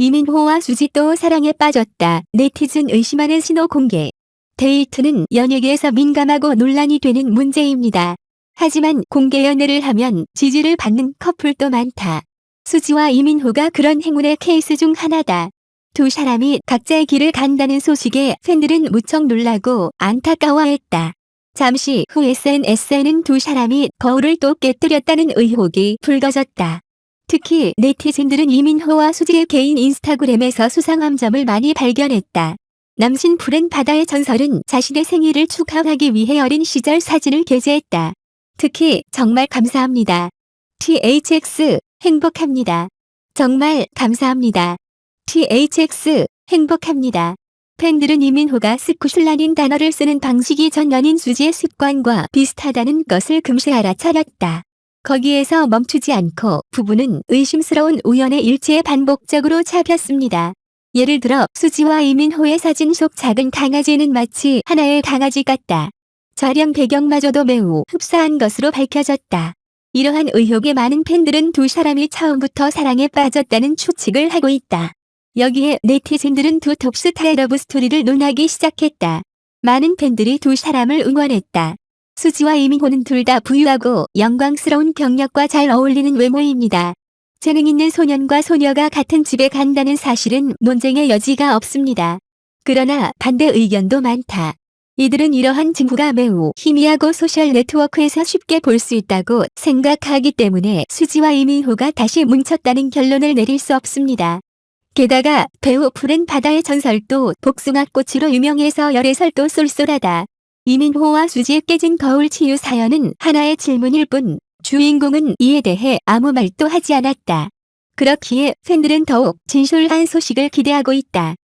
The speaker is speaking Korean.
이민호와 수지 또 사랑에 빠졌다. 네티즌 의심하는 신호 공개. 데이트는 연예계에서 민감하고 논란이 되는 문제입니다. 하지만 공개 연애를 하면 지지를 받는 커플도 많다. 수지와 이민호가 그런 행운의 케이스 중 하나다. 두 사람이 각자의 길을 간다는 소식에 팬들은 무척 놀라고 안타까워했다. 잠시 후 SNS에는 두 사람이 거울을 또 깨뜨렸다는 의혹이 불거졌다. 특히 네티즌들은 이민호와 수지의 개인 인스타그램에서 수상한 점을 많이 발견했다. 남신 푸른 바다의 전설은 자신의 생일을 축하하기 위해 어린 시절 사진을 게재했다. 특히 정말 감사합니다. THX 행복합니다. 정말 감사합니다. THX 행복합니다. 팬들은 이민호가 스쿠슐라닌 단어를 쓰는 방식이 전 연인 수지의 습관과 비슷하다는 것을 금세 알아차렸다. 거기에서 멈추지 않고 부부는 의심스러운 우연의 일치에 반복적으로 잡혔습니다. 예를 들어 수지와 이민호의 사진 속 작은 강아지는 마치 하나의 강아지 같다. 촬영 배경마저도 매우 흡사한 것으로 밝혀졌다. 이러한 의혹에 많은 팬들은 두 사람이 처음부터 사랑에 빠졌다는 추측을 하고 있다. 여기에 네티즌들은 두 톱스타의 러브 스토리를 논하기 시작했다. 많은 팬들이 두 사람을 응원했다. 수지와 이민호는 둘 다 부유하고 영광스러운 경력과 잘 어울리는 외모입니다. 재능 있는 소년과 소녀가 같은 집에 간다는 사실은 논쟁의 여지가 없습니다. 그러나 반대 의견도 많다. 이들은 이러한 증거가 매우 희미하고 소셜 네트워크에서 쉽게 볼 수 있다고 생각하기 때문에 수지와 이민호가 다시 뭉쳤다는 결론을 내릴 수 없습니다. 게다가 배우 푸른 바다의 전설도 복숭아꽃으로 유명해서 열애설도 쏠쏠하다. 이민호와 수지의 깨진 거울 치유 사연은 하나의 질문일 뿐 주인공은 이에 대해 아무 말도 하지 않았다. 그렇기에 팬들은 더욱 진솔한 소식을 기대하고 있다.